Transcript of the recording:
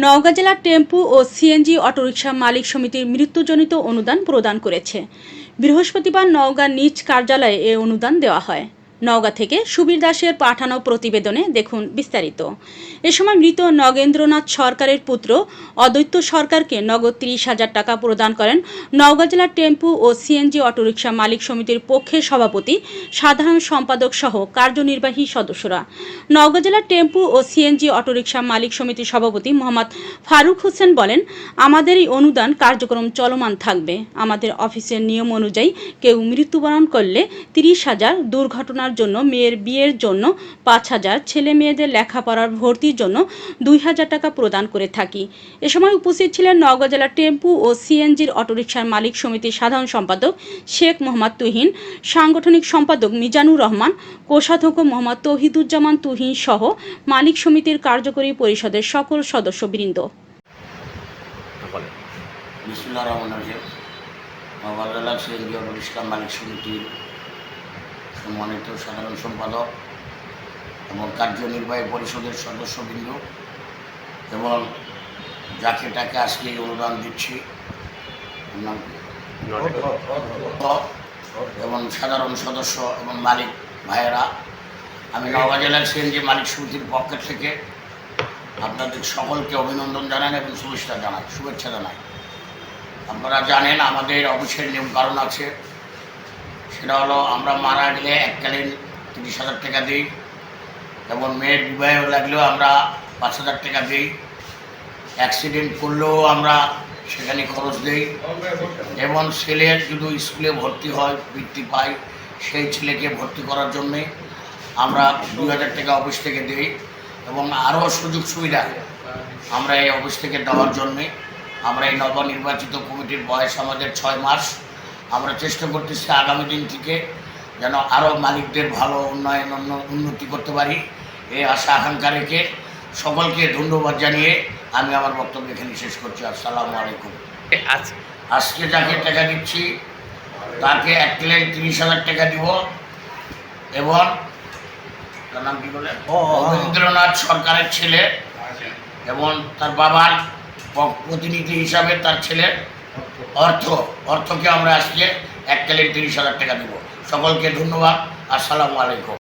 নওগাঁ জেলার টেম্পু ও CNG autorickshaw মালিক সমিতির মৃত্যুজনিত অনুদান প্রদান করেছে। বৃহস্পতিবার নওগাঁ নিজ কার্যালয়ে এ অনুদান দেওয়া হয়। নওগাঁ থেকে সুবীর দাসের পাঠানো প্রতিবেদনে দেখুন বিস্তারিত। এ সময় মৃত নগেন্দ্রনাথ সরকারের পুত্র অদ্বৈত সরকারকে নগদ তিরিশ হাজার টাকা প্রদান করেন নওগাঁ জেলার টেম্পু ও সিএনজি অটোরিকশা মালিক সমিতির পক্ষে সভাপতি, সাধারণ সম্পাদক সহ কার্যনির্বাহী সদস্যরা। নওগাঁ জেলার টেম্পু ও সিএনজি অটোরিকশা মালিক সমিতির সভাপতি মোহাম্মদ ফারুক হোসেন বলেন, আমাদের এই অনুদান কার্যক্রম চলমান থাকবে। আমাদের অফিসের নিয়ম অনুযায়ী কেউ মৃত্যুবরণ করলে তিরিশ হাজার দুর্ঘটনার জন্য মেয়ের বিয়ের জন্য পাঁচ হাজার ছেলে মেয়েদের লেখাপড়ার ভর্তির জন্য দুই হাজার টাকা প্রদান করে থাকি। এ সময় উপস্থিত ছিলেন নওগাঁ জেলা টেম্পু ও সিএনজির অটোরিকশার মালিক সমিতির সাধারণ সম্পাদক শেখ মোহাম্মদ তুহিন সাংগঠনিক সম্পাদক মিজানুর রহমান কোষাধ্যক্ষ মোহাম্মদ তহিদুজ্জামান তুহিন সহ মালিক সমিতির কার্যকরী পরিষদের সকল সদস্যবৃন্দ। বিসমুল্লাহ রহমান রহিম। নবাবুল্লাহ সিএনজি অটোর মালিক সমিতির সম্মানিত সাধারণ সম্পাদক এবং কার্যনির্বাহী পরিষদের সদস্যবৃন্দ এবং যাকে তাকে আজকে অনুদান দিচ্ছি? এবং সাধারণ সদস্য এবং মালিক ভাইয়েরা, আমি নওগাঁ জেলার সিএনজি মালিক সমিতির পক্ষ থেকে আপনাদের সকলকে অভিনন্দন জানান এবং শুভেচ্ছা জানাই শুভেচ্ছা জানাই আপনারা জানেন আমাদের অফিসের কারণ আছে সেটা হলো আমরা মারা গেলে এককালীন তিরিশ হাজার টাকা দিই, এবং মেয়ের বিবাহ লাগলেও আমরা পাঁচ হাজার টাকা দিই। অ্যাক্সিডেন্ট করলেও আমরা সেখানে খরচ দিই, এবং ছেলের যদি স্কুলে ভর্তি হয়, বৃত্তি পাই সেই ছেলেকে ভর্তি করার জন্যে আমরা দু হাজার টাকা অফিস থেকে দিই, এবং আরও সুযোগ সুবিধা আমরা এই অফিস থেকে দেওয়ার জন্যে আমরা এই নবনির্বাচিত কমিটির বয়স আমাদের ছয় মাস। আমরা চেষ্টা করতেছি আগামী দিন থেকে যেন আরও মালিকদের ভালো উন্নয়ন উন্নতি করতে পারি। এই আশা আকাঙ্ক্ষা রেখে সকলকে ধন্যবাদ জানিয়ে আমি আমার বক্তব্য এখানে শেষ করছি। আসসালামু আলাইকুম। আজ আজকে যাকে টাকা দিচ্ছি তাকে এক প্লেন তিরিশ হাজার টাকা দিব এবং তার নাম কি বলে? রবীন্দ্রনাথ সরকারের ছেলে এবং তার বাবার প্রতিনিধি হিসাবে তার ছেলের অর্থ অর্থকে আমরা আজকে এক প্লেন তিরিশ হাজার টাকা দেবো। সকলকে ধন্যবাদ। আসসালামু আলাইকুম।